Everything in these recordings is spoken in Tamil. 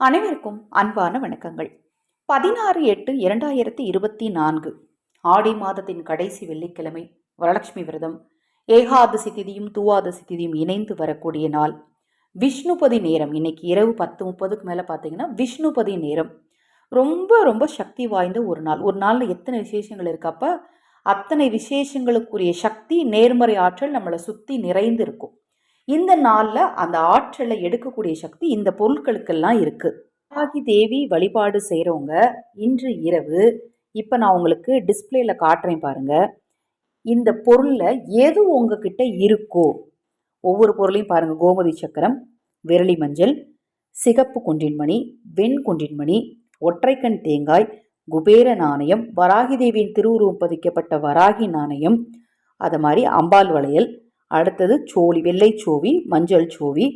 அனைவருக்கும் அன்பான வணக்கங்கள். பதினாறு எட்டு இரண்டாயிரத்தி இருபத்தி நான்கு ஆடி மாதத்தின் கடைசி வெள்ளிக்கிழமை வரலட்சுமி விரதம் ஏகாதசி திதியும் தூவாதசி திதியும் இணைந்து வரக்கூடிய நாள். விஷ்ணுபதி நேரம் இன்னைக்கு இரவு பத்து முப்பதுக்கு மேலே பார்த்தீங்கன்னா விஷ்ணுபதி நேரம். ரொம்ப ரொம்ப சக்தி வாய்ந்த ஒரு நாள். ஒரு நாளில் எத்தனை விசேஷங்கள் இருக்கப்ப அத்தனை விசேஷங்களுக்குரிய சக்தி நேர்மறை ஆற்றல் நம்மளை சுற்றி நிறைந்து இருக்கும். இந்த நாளில் அந்த ஆற்றலை எடுக்கக்கூடிய சக்தி இந்த பொருட்களுக்கெல்லாம் இருக்குது ஆகி தேவி வழிபாடு செய்கிறவங்க இன்று இரவு இப்போ நான் உங்களுக்கு டிஸ்பிளேல காட்டுறேன் பாருங்கள் இந்த பொருளில் எது உங்ககிட்ட இருக்கோ ஒவ்வொரு பொருளையும் பாருங்கள் கோமதி சக்கரம் விரலி மஞ்சள் சிகப்பு குன்றின்மணி வெண் குன்றின்மணி ஒற்றைக்கண் தேங்காய் குபேர நாணயம் வராகி தேவியின் திருவுருவம் பதிக்கப்பட்ட வராகி நாணயம் அது மாதிரி அம்பாள் வளையல் அடுத்தது சோழி வெள்ளை சோவி மஞ்சள் சோவி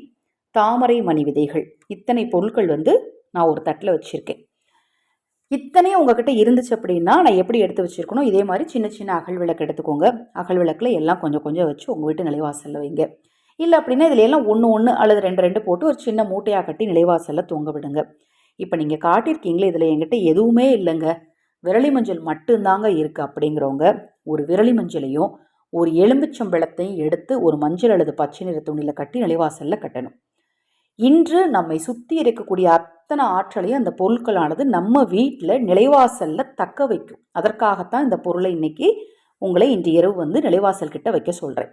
தாமரை மணி விதைகள். இத்தனை பொருட்கள் வந்து நான் ஒரு தட்டில் வச்சுருக்கேன். இத்தனையும் உங்ககிட்ட இருந்துச்சு அப்படின்னா நான் எப்படி எடுத்து வச்சுருக்கணும் இதே மாதிரி சின்ன சின்ன அகல் விளக்கு எடுத்துக்கோங்க. அகல் விளக்கில் எல்லாம் கொஞ்சம் கொஞ்சம் வச்சு உங்கள் வீட்டு நிலைவாசலில் வைங்க. இல்லை அப்படின்னா இதில் எல்லாம் ஒன்று ஒன்று அல்லது ரெண்டு ரெண்டு போட்டு ஒரு சின்ன மூட்டையாக கட்டி நிலைவாசலில் தொங்க விடுங்க. இப்போ நீங்கள் காட்டியிருக்கீங்களே இதில் என்கிட்ட எதுவுமே இல்லைங்க. விரலி மஞ்சள் மட்டும்தாங்க இருக்குது அப்படிங்கிறவங்க ஒரு விரலி மஞ்சளையும் ஒரு எலும்புச்சம்பளத்தையும் எடுத்து ஒரு மஞ்சள் அல்லது பச்சை நிற துணியில் கட்டி நிலைவாசலில் கட்டணும். இன்று நம்மை சுற்றி இருக்கக்கூடிய அத்தனை ஆற்றலையும் அந்த பொருட்களானது நம்ம வீட்டில் நிலைவாசலில் தக்க வைக்கும். அதற்காகத்தான் இந்த பொருளை இன்னைக்கு உங்களை இன்று இரவு வந்து நிலைவாசல் கிட்ட வைக்க சொல்கிறேன்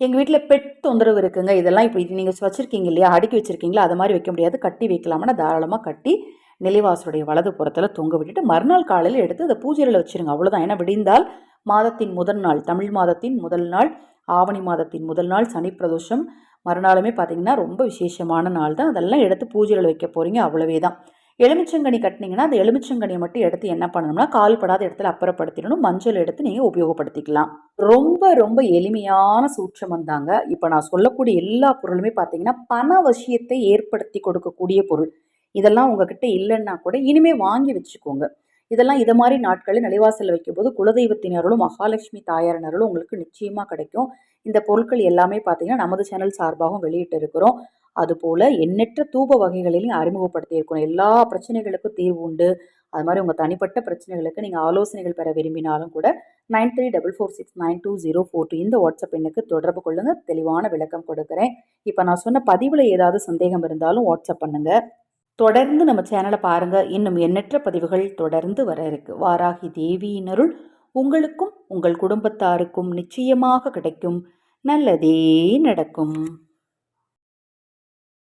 எங்கள் வீட்டில் பெட் தொந்தரவு இருக்குங்க. இதெல்லாம் இப்போ இது நீங்கள் வச்சுருக்கீங்க இல்லையா? அடுக்கி வச்சுருக்கீங்களா? அது மாதிரி வைக்க முடியாது. கட்டி வைக்கலாம்னா தாராளமாக கட்டி நிலைவாசலுடைய வலது புறத்தில் தொங்க விட்டுட்டு மறுநாள் காலையில் எடுத்து அதை பூஜையில் வச்சுருங்க. அவ்வளோதான் ஏன்னா விடிந்தால் மாதத்தின் முதல் நாள் தமிழ் மாதத்தின் முதல் நாள் ஆவணி மாதத்தின் முதல் நாள் சனி பிரதோஷம். மறுநாளுமே பார்த்தீங்கன்னா ரொம்ப விசேஷமான நாள் தான். அதெல்லாம் எடுத்து பூஜையில் வைக்க போகிறீங்க அவ்வளவே தான். எலுமிச்சங்கனி கட்டினீங்கன்னா அந்த எலுமிச்சங்கனியை மட்டும் எடுத்து என்ன பண்ணணும்னா கால் படாத இடத்துல அப்புறப்படுத்திடணும். மஞ்சள் எடுத்து நீங்கள் உபயோகப்படுத்திக்கலாம். ரொம்ப ரொம்ப எளிமையான சூட்சமம் தாங்க இப்போ நான் சொல்லக்கூடிய எல்லா பொருளுமே பார்த்தீங்கன்னா பண வசியத்தை ஏற்படுத்தி கொடுக்கக்கூடிய பொருள். இதெல்லாம் உங்ககிட்ட இல்லைன்னா கூட இனிமேல் வாங்கி வச்சுக்கோங்க. இதெல்லாம் இதை மாதிரி நாட்களில் நிலைவாசல் வைக்கும்போது குலதெய்வத்தின் அருளும் மகாலட்சுமி தாயாரின் அருளும் உங்களுக்கு நிச்சயமாக கிடைக்கும். இந்த பொருட்கள் எல்லாமே பார்த்தீங்கன்னா நமது சேனல் சார்பாகவும் வெளியிட்டு இருக்கிறோம் அதுபோல் எண்ணற்ற தூப வகைகளிலையும் அறிமுகப்படுத்தியிருக்கணும் எல்லா பிரச்சனைகளுக்கும் தீர்வு உண்டு. அது மாதிரி உங்கள் தனிப்பட்ட பிரச்சனைகளுக்கு நீங்கள் ஆலோசனைகள் பெற விரும்பினாலும் கூட nine three double four six nine two zero four two இந்த வாட்ஸ்அப் எண்ணுக்கு தொடர்பு கொள்ளுங்கள் தெளிவான விளக்கம் கொடுக்குறேன். இப்போ நான் சொன்ன பதிவில் ஏதாவது சந்தேகம் இருந்தாலும் வாட்ஸ்அப் பண்ணுங்கள் தொடர்ந்து நம்ம சேனலை பாருங்கள் இன்னும் எண்ணற்ற பதிவுகள் தொடர்ந்து வர இருக்கு. வாராகி தேவியினருள் உங்களுக்கும் உங்கள் குடும்பத்தாருக்கும் நிச்சயமாக கிடைக்கும். நல்லதே நடக்கும்.